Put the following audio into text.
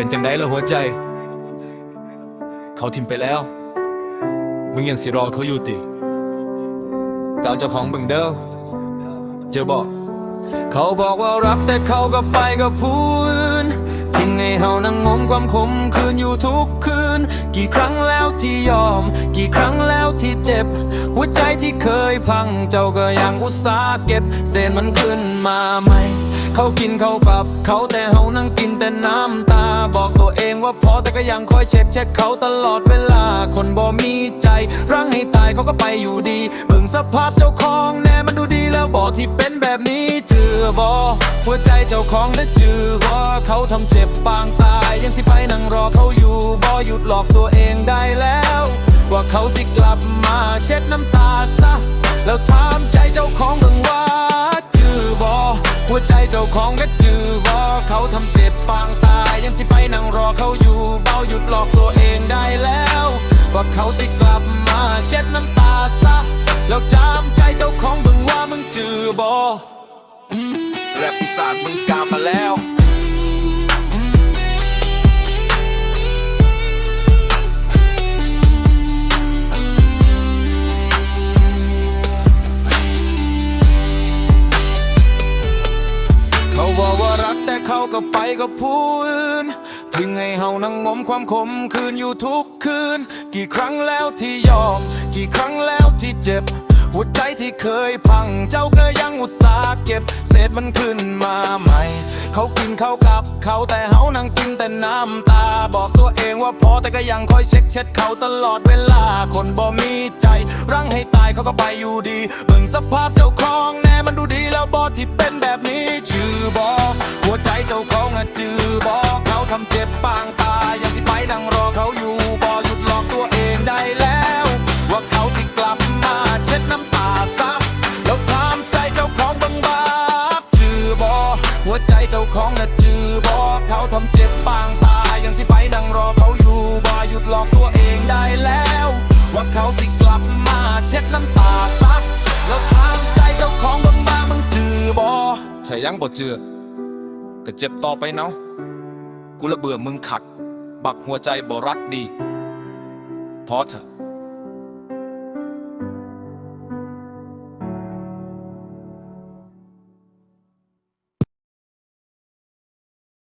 เป็นจังได้ละหัวใจ เขาทิมไปแล้ว มึงยังสิรอเขาอยู่ติเจ้าเจ้าของมึงเด้อเจอบอก เขาบอกว่ารักแต่เขาก็ไปกับผู้อื่นทิ้งให้เฮานั่งงมความขมคืนอยู่ทุกคืน กี่ครั้งแล้วที่ยอม กี่ครั้งแล้วที่เจ็บ หัวใจที่เคยพังเจ้าก็ยังอุตส่าห์เก็บ เศษมันขึ้นมาใหม่ เขากินเขาปรับ เขาแต่เฮานั่งกินแต่น้ำตา บอกตัวเองว่าพอแต่ก็ยังคอยเช็ดเช็ดเขาตลอดเวลา คนบ่มีใจรั้งให้ตายเขาก็ไปอยู่ดีเบิ่งสภาพเจ้าของแน่มันดูดีแล้วบอกที่เป็นแบบนี้เจือบอหัวใจเจ้าของและจือว่าเขาทำเจ็บปางตายยังสิไปนั่งรอเขาอยู่บ่หยุดหลอกตัวเองได้แล้ว ว่าเขาสิกลับมาเช็ดน้ำตาซะแล้วถามใจเจ้าของ สิไปนั่งรอเขาอยู่ เบาหยุดหลอกตัวเองได้แล้ว ว่าเขาสิกลับมาเช็ดน้ำตาซะ แล้วจำใจเจ้าของมึงว่ามึงจือบอแรปปีศาจมึงกลับมาแล้ว เท่าก็ไปกับผู้อื่นทิ้งให้เฮานั่งงมความขมคืนอยู่ทุกคืน กี่ครั้งแล้วที่ยอม กี่ครั้งแล้วที่เจ็บ หัวใจที่เคยพัง เจ้าก็ยังอุตส่าห์เก็บ เศษมันขึ้นมาใหม่ เขากินเขากับเขาแต่เฮานั่งกินแต่น้ำตา บอกตัวเองว่าพอแต่ก็ยังคอยเช็ดเช็ดเขาตลอดเวลา คนบ่มีใจ รั้งให้ตายเขาก็ไปอยู่ดีเบิ่งสภาพเจ้าของแน่มันดูดีแล้วบอที่เป็นแบบนี้จือบอ นะจือบอเขาทำเจ็บปางตายยังสิไปนั่งรอเขาอยู่บอหยุดหลอกตัวเองได้แล้ว ว่าเขาสิกลับมาเช็ดน้ำตาซับแล้วถามใจเจ้าของบังบามึงจือบอช่ยังบ่เจือก็เจ็บต่อไปเนาะกูละเบื่อมึงขัด บักหัวใจบ่รักดีพอเถอะ